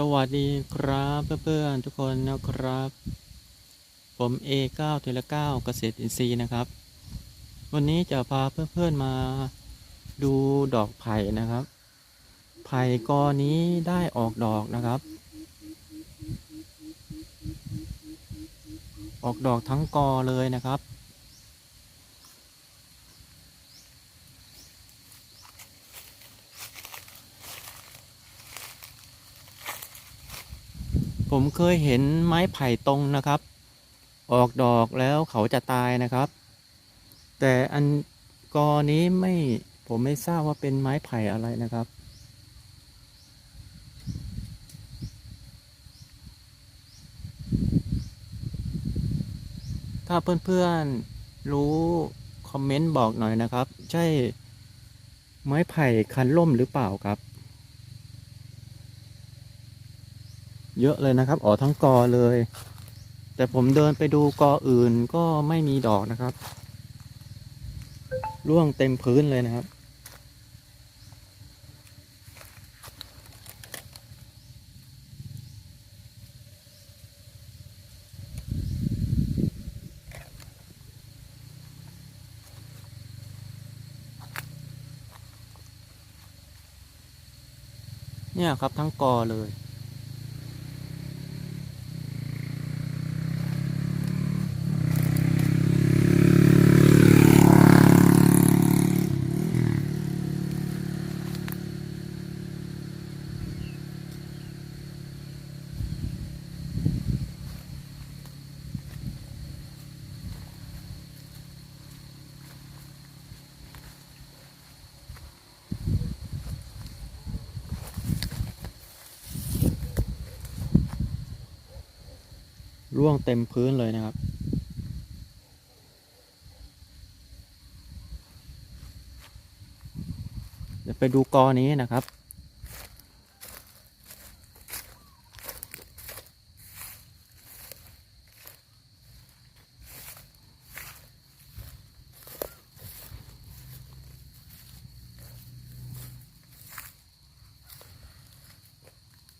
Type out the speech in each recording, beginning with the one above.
สวัสดีครับเพื่อนๆทุกคนนะครับ ผม A9 เทละ9เกษตรอินทรีย์นะครับ วันนี้จะพาเพื่อนๆมาดูดอกไผ่นะครับ ไผ่กอนี้ได้ออกดอกนะครับ ออกดอกทั้งกอเลยนะครับ ผมเคยเห็นไม้ไผ่ตรงนะครับ ออกดอกแล้วเขาจะตายนะครับ แต่อันกอนี้ไม่ผมไม่ทราบว่าเป็นไม้ไผ่อะไรนะครับ ถ้าเพื่อนๆรู้คอมเมนต์บอกหน่อยนะครับ ใช่ไม้ไผ่คันล่มหรือเปล่าครับ เยอะเลยนะครับออกทั้งกอเลย แต่ผมเดินไปดูกออื่นก็ไม่มีดอกนะครับ ร่วงเต็มพื้นเลยนะครับเนี่ยครับทั้งกอเลย ร่วงเต็มพื้นเลยนะครับ เดี๋ยวไปดูกอนี้นะครับ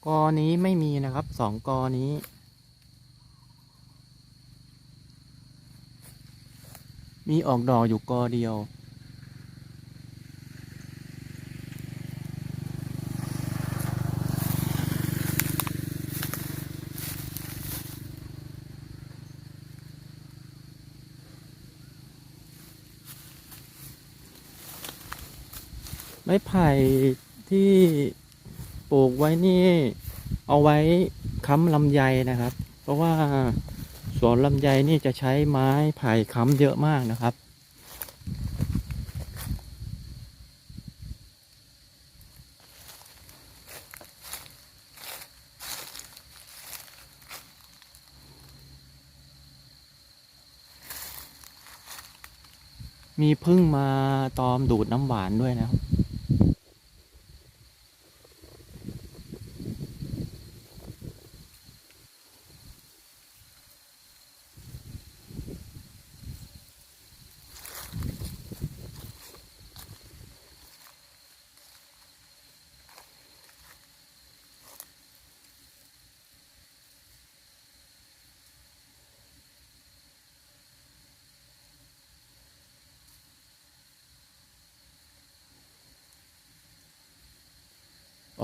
กอนี้ไม่มีนะครับสองกอนี้ มีออกดอกอยู่กอเดียว ไม้ไผ่ที่ปลูกไว้นี่ เอาไว้ค้ำลำไยนะครับ เพราะว่า สวนลำไยนี่จะใช้ไม้ไผ่ค้ำเยอะมากนะครับ มีพึ่งมาตอมดูดน้ำหวานด้วยนะครับ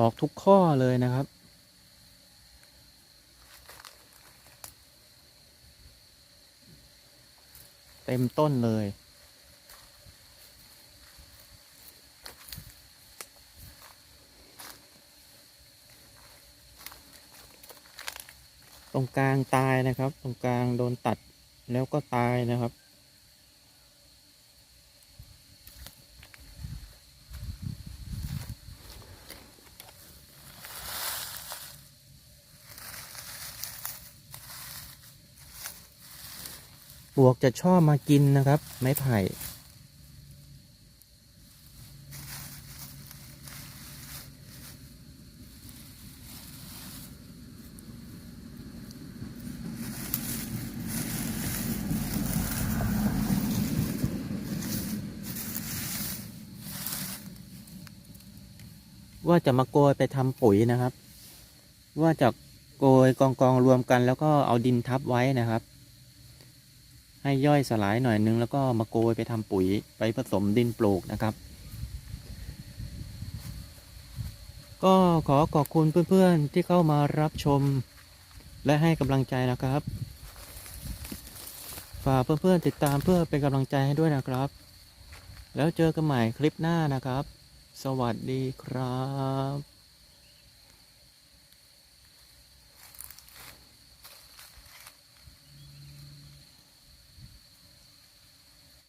ออกทุกข้อเลยนะครับ เต็มต้นเลย ตรงกลางตายนะครับ ตรงกลางโดนตัดแล้วก็ตายนะครับ วกจะชอบมากินนะครับ ไม้ไผ่ ว่าจะมาโกยไปทำปุ๋ยนะครับ ว่าจะโกยกองกองๆรวมกันแล้วก็เอาดินทับไว้นะครับ ให้ย่อยสลายหน่อยนึง แล้วก็มาโกยไปทำปุ๋ยไปผสมดินปลูกนะครับ ก็ขอขอบคุณเพื่อนๆที่เข้ามารับชม และให้กำลังใจนะครับ ฝากเพื่อนๆติดตามเพื่อเป็นกำลังใจให้ด้วยนะครับ แล้วเจอกันใหม่คลิปหน้านะครับ สวัสดีครับ